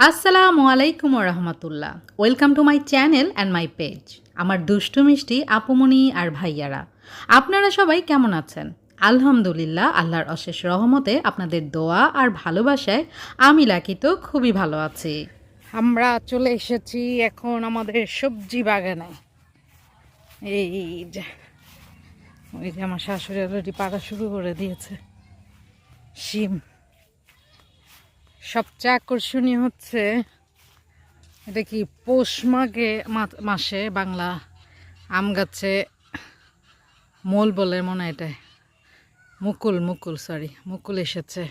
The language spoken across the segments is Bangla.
আসসালামু আলাইকুম রহমতুল্লাহ। Welcome to my channel and my page আমার দুষ্টু মিষ্টি আপুমনি আর ভাইয়ারা। আপনারা সবাই কেমন আছেন? আলহামদুলিল্লাহ, আল্লাহর অশেষ রহমতে আপনাদের দোয়া আর ভালোবাসায় আমি লাকি তো খুবই ভালো আছি। আমরা চলে এসেছি এখন আমাদের সবজি বাগানে। এই যে, ওই যে আমার শাশুড়ি অলরেডি পাড়া শুরু করে দিয়েছে। শিম। সবচেয়ে আকর্ষণীয় হচ্ছে এটা কি পৌষ মাঘে মাসে বাংলা আম গাছে মোল বলে মনে হয় এটা। মুকুল মুকুল সরি মুকুল এসেছে।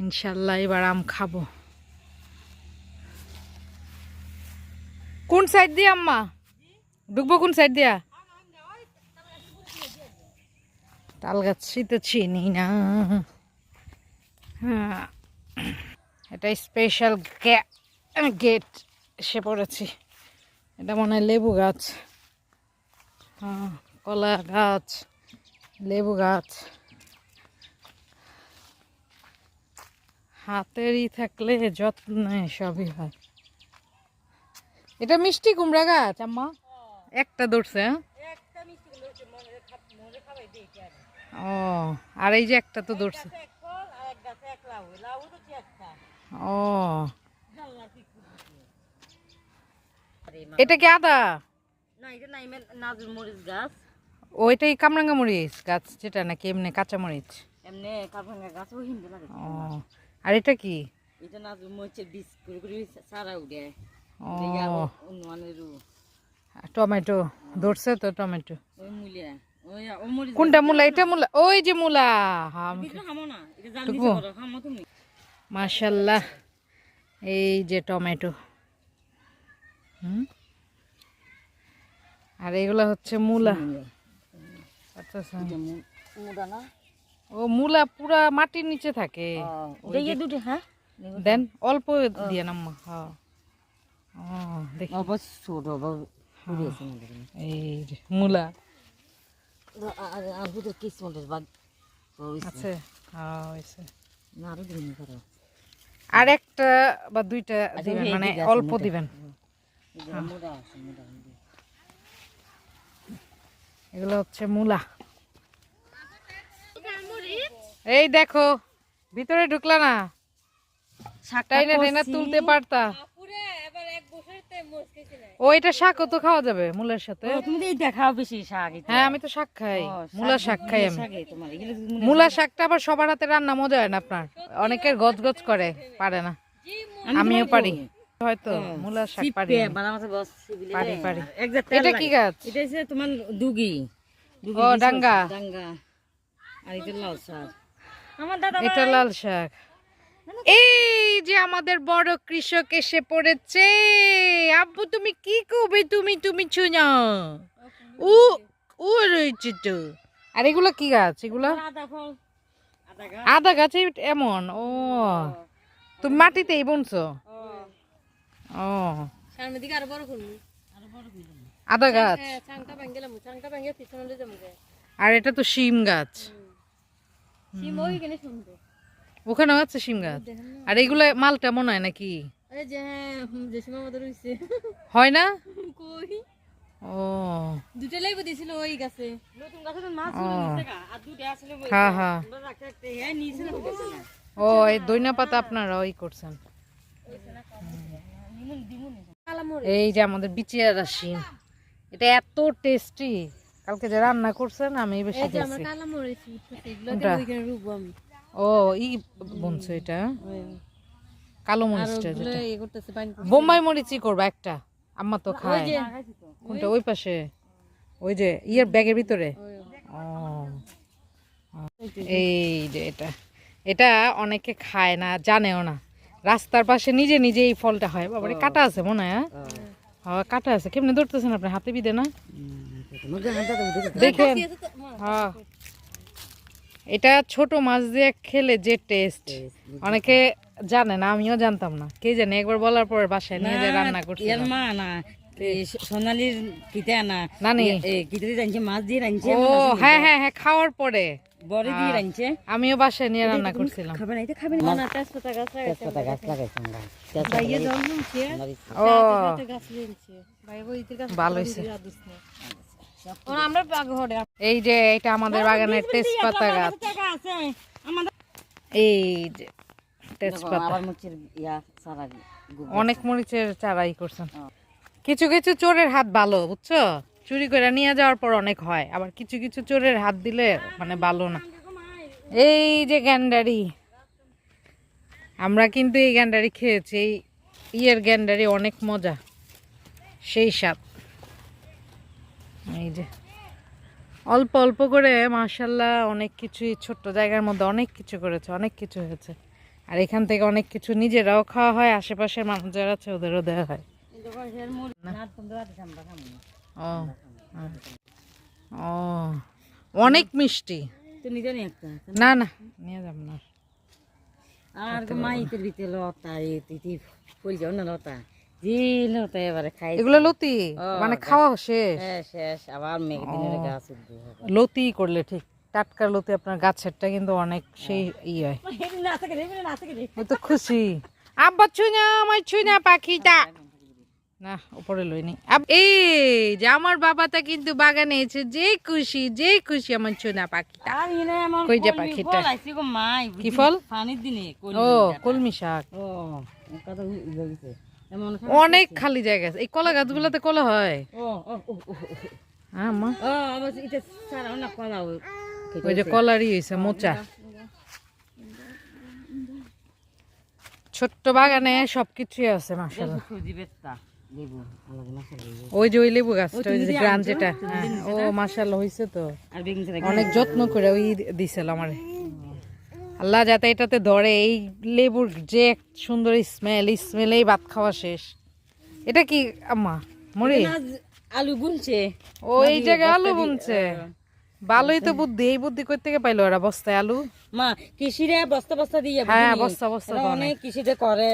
ইনশাল্লাহ এবার আম খাব। কোন সাইড দিয়ে আম্মা? ঢুকবো কোন সাইড দিয়া? তাল গাছ তো চিনি না। এটা স্পেশাল গেট এসে পড়েছি। এটা মনে হয় লেবু গাছ। হ্যাঁ কলা গাছ লেবু গাছ। হাতেরই থাকলে যত্নে সবই হয়। এটা মিষ্টি কুমড়া গাছ আম্মা? একটা ধরছে হ্যাঁ? ও আর এই যে একটা তো ধরছে। ও। এটা কি আদা? না এটা নাই নাজুর মরিচ গাছ। ওইটাই কামরাঙ্গা মরিচ গাছ যেটা নাকি এমনি কাঁচা মরিচ। এমনি হিন্দু লাগে ও আর এটা কি? এটা নাজুর মরিচের বীজ করে করে সারা উঠে। ও। উন্নয়নের টমেটো ধরছে তো টমেটো। ওই মূলিয়া। কোনটা মূলা? এটা মূলা? ওই যে মূলা। মাশাল্লাহ। এই যে টমেটো। হুম? আর এগুলো হচ্ছে মূলা। আচ্ছা। আচ্ছা ও মূলা পুরা মাটির নিচে থাকে। হ্যাঁ? দেন অল্প দিয়ে নাম্মা হ্যাঁ ও দেখি। এই মূলা। কিসমতের আছে। হ্যাঁ হয়েছে না আরও দিন করো। আর একটা বা দুইটা আচ্ছা, দিবেন মানে অল্প দিবেন। এগুলো হচ্ছে মূলা। এই দেখো ভিতরে ঢুকলা না। টাইনা টাইনা তুলতে পারতা। ও এটা শাকও তো খাওয়া যাবে মূলার সাথে। তুমি তো এইটা খাও বেশি শাক হ্যাঁ আমি তো শাক খাই। মূলা শাক খাই আমি। মূলা শাকটা আবার সবার হাতে রান্না মজা হয় না আপনার? অনেকের গজ গজ করে পারে না। আমিও পারি। হয়তো মূলা শাক পারি এটা কি গাছ? এটা হচ্ছে তোমার দুগি। দুগি ও, ডাঙ্গা। ডাঙ্গা। আর এটা লাল শাক। আমার দাদা এটা লাল শাক। এই যে আমাদের বড় কৃষক এসে পড়েছে। আব্বু তুমি কি করবে? তুমি তুমি চুনা ও ও রয়েছে তো। আর এগুলো কি গাছ? এগুলো? আদা ফল গাছ। এমন? ও। তুমি মাটিতেই বুনছো? ও। আদা গাছ? হ্যাঁ। আর এটা তো শিম গাছ। সিম ওই কেনে শুনব। ওখানেও আছে শিম গাছ? আর এগুলো মালটা মনে হয় নাকি? এই যে হ্যাঁ হয় না? ও। দুটো লাইব দিছিল ওই গাছে। নতুন গাছে মাছ আর দুটো আসলে হ্যাঁ হ্যাঁ আমরা রাখতে রাখতে হ্যাঁ নিয়েছে না উঠেছে না। ও এই দইনা পাতা আপনারা ওই করছেন। এই যে আমাদের বিচিয়ারা শিম। এটা এত টেস্টি কালকে যে রান্না করছেন আমি বেশি খেয়েছি ও ই বনছো এটা? কালো মরিচটা যেটা। ইয়ে বোম্বাই মরিচই করবা একটা। আম্মা তো খায়। কোনটা? ওই পাশে। ওই যে ইয়ের ব্যাগের ভিতরে? এই যে এটা। এটা অনেকে খায় না জানেও না। রাস্তার পাশে নিজে নিজে এই ফলটা হয়। বাবারে কাটা আছে মনে হয় হ্যাঁ? হ্যাঁ কাটা আছে। কেমনে ধরতেছেন আপনি? হাতে বিদে না? দেখেন। হ্যাঁ। এটা ছোট মাছ দিয়ে খেলে যে টেস্ট অনেকে জানে না আমিও জানতাম না। কে জানে একবার বলার পর বাসায় নিয়ে যায় রান্না করছে এর মা না সোনালির কিতা না। নানি। এই কিতারি রাঁধছে মাছ দিয়ে রাঁধছে ও হ্যাঁ হ্যাঁ হ্যাঁ খাওয়ার পরে। বড়ি দিয়ে রাখছে আমিও বাসায় নিয়ে রান্না করছিলাম। খাবে না এটা খাবে না। না তেজপাতা গাছ তেজপাতা গাছ লাগাইছে আমরা। ভাইয়া জল নিচ্ছে ও। ভাই বইতে গাছ ভালো হয়েছে। এই যে এটা আমাদের বাগানের তেজপাতা গাছ। টাকা আছে। আমাদের এই যে তেজপাতা। ইয়া অনেক মরিচের চারাই করছেন। কিছু কিছু চোরের হাত ভালো বুঝছ? চুরি করে নিয়ে যাওয়ার পর অনেক হয় আবার কিছু কিছু চোরের হাত দিলে মানে ভালো না। এই যে গ্যান্ডারি। আমরা কিন্তু এই গ্যান্ডারি খেয়েছি এই ইয়ের গ্যান্ডারি অনেক মজা সেই স্বাদ। এই যে। অল্প অল্প করে মাশাল্লাহ অনেক কিছুই ছোট্ট জায়গার মধ্যে অনেক কিছু করেছে অনেক কিছু হয়েছে। আর এখান থেকে অনেক কিছু নিজেরাও খাওয়া হয় আশেপাশের মানুষ যারা আছে ওদেরও দেওয়া হয়। ও। ও অনেক মিষ্টি। নি না নিয়ে যাব না। আর মাইতের ভিতরে লতা না লতা। জি লতা এবারে খাই এগুলো লতি? মানে খাওয়া শেষ? শেষ শেষ। আবার মেঘ দিনের গাছ লতি করলে ঠিক। টাটকা লতি আপনার গাছেরটা কিন্তু অনেক সেই ই হয়। তো খুশি। আব্বা ছুঁয়া আমার ছুঁয়া পাখিটা। না উপরে লইনি। এই যে আমার বাবাটা কিন্তু বাগানে এসে যে খুশি যে খুশি আমার ছুঁয়া পাখিটা। কই যে পাখিটা? কি ফল? পানির দিনে ও কলমি শাক। ও এমন অনেক খালি জায়গা আছে। এই কলা গাছগুলোতে কলা হয়? হ্যাঁ ওই যে কলারই হয়েছে মোচা। ছোট্ট বাগানে সবকিছুই আছে লেবু ওই যে ওই লেবু গাছটা ওই যে গ্রান যেটা। হ্যাঁ, ও মাসাল্লাহ হয়েছে তো। অনেক যত্ন করে ওই দিছিল আমার। আল্লাহ যাতে এটাতে ধরে এই লেবুর যে সুন্দর স্মেল স্মেলেই ভাত খাওয়া শেষ। এটা কি আম্মা মরি? আলু বুনছে ও এই জায়গায় আলু বুনছে ভালোই তো বুদ্ধি এই বুদ্ধি কই থেকে পাইলো ওরা বস্তায় আলু? মা কৃষিরে বস্তা বস্তা দিয়ে হ্যাঁ, বস্তা বস্তা অনেক কৃষিতে করে।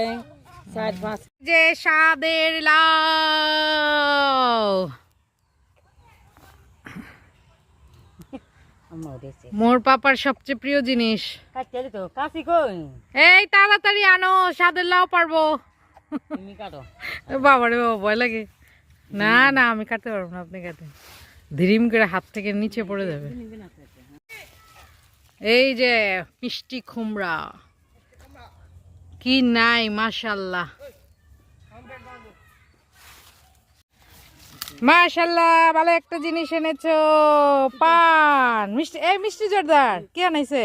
যে স্বাদের লাউ আম্মা উঠেছে মোর পাপার সবচেয়ে প্রিয় জিনিস। এই তাড়াতাড়ি আনো স্বাদের লাউ পারব। বাবারে বাবা ভয় লাগে। না না আমি কাটতে পারব না আপনি কাটেন। ধিরিম করে হাত থেকে নিচে পড়ে যাবে। এই যে মিষ্টি কুমড়া। কি নাই মাশাল্লাহ। মাশাল্লাহ ভালো একটা জিনিস এনেছো। পান মিষ্টি এই মিষ্টি জোরদার কি আনাইছে?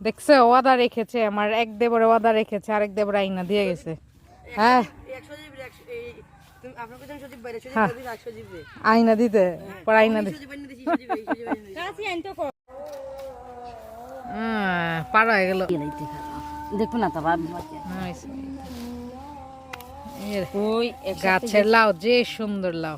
দেখছে ওয়াদা রেখেছে আমার এক দেবরে ওয়াদা রেখেছে আরেক দেবর আইনা দিয়ে গেছে। হ্যাঁ। হ্যাঁ। আইনা দিতে পর আইনা দিতে। পার হয়ে গেল। দেখো না তো ওই গাছের লাউ যে সুন্দর লাউ।